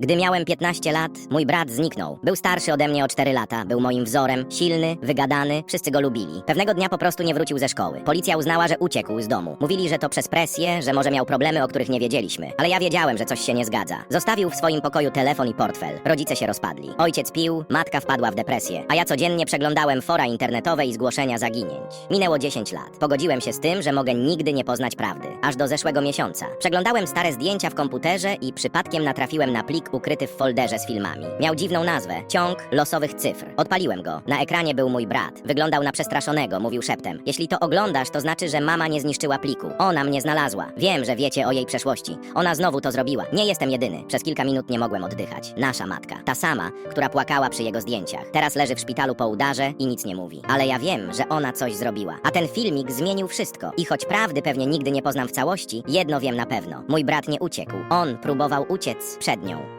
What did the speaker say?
Gdy miałem 15 lat, mój brat zniknął. Był starszy ode mnie o 4 lata, był moim wzorem, silny, wygadany, wszyscy go lubili. Pewnego dnia po prostu nie wrócił ze szkoły. Policja uznała, że uciekł z domu. Mówili, że to przez presję, że może miał problemy, o których nie wiedzieliśmy. Ale ja wiedziałem, że coś się nie zgadza. Zostawił w swoim pokoju telefon i portfel. Rodzice się rozpadli. Ojciec pił, matka wpadła w depresję, a ja codziennie przeglądałem fora internetowe i zgłoszenia zaginięć. Minęło 10 lat. Pogodziłem się z tym, że mogę nigdy nie poznać prawdy. Aż do zeszłego miesiąca. Przeglądałem stare zdjęcia w komputerze i przypadkiem natrafiłem na plik ukryty w folderze z filmami. Miał dziwną nazwę ciąg losowych cyfr. Odpaliłem go. Na ekranie był mój brat. Wyglądał na przestraszonego, mówił szeptem. Jeśli to oglądasz, to znaczy, że mama nie zniszczyła pliku. Ona mnie znalazła. Wiem, że wiecie o jej przeszłości. Ona znowu to zrobiła. Nie jestem jedyny. Przez kilka minut nie mogłem oddychać. Nasza matka. Ta sama, która płakała przy jego zdjęciach. Teraz leży w szpitalu po udarze i nic nie mówi. Ale ja wiem, że ona coś zrobiła. A ten filmik zmienił wszystko. I choć prawdy pewnie nigdy nie poznam w całości, jedno wiem na pewno. Mój brat nie uciekł. On próbował uciec przed nią.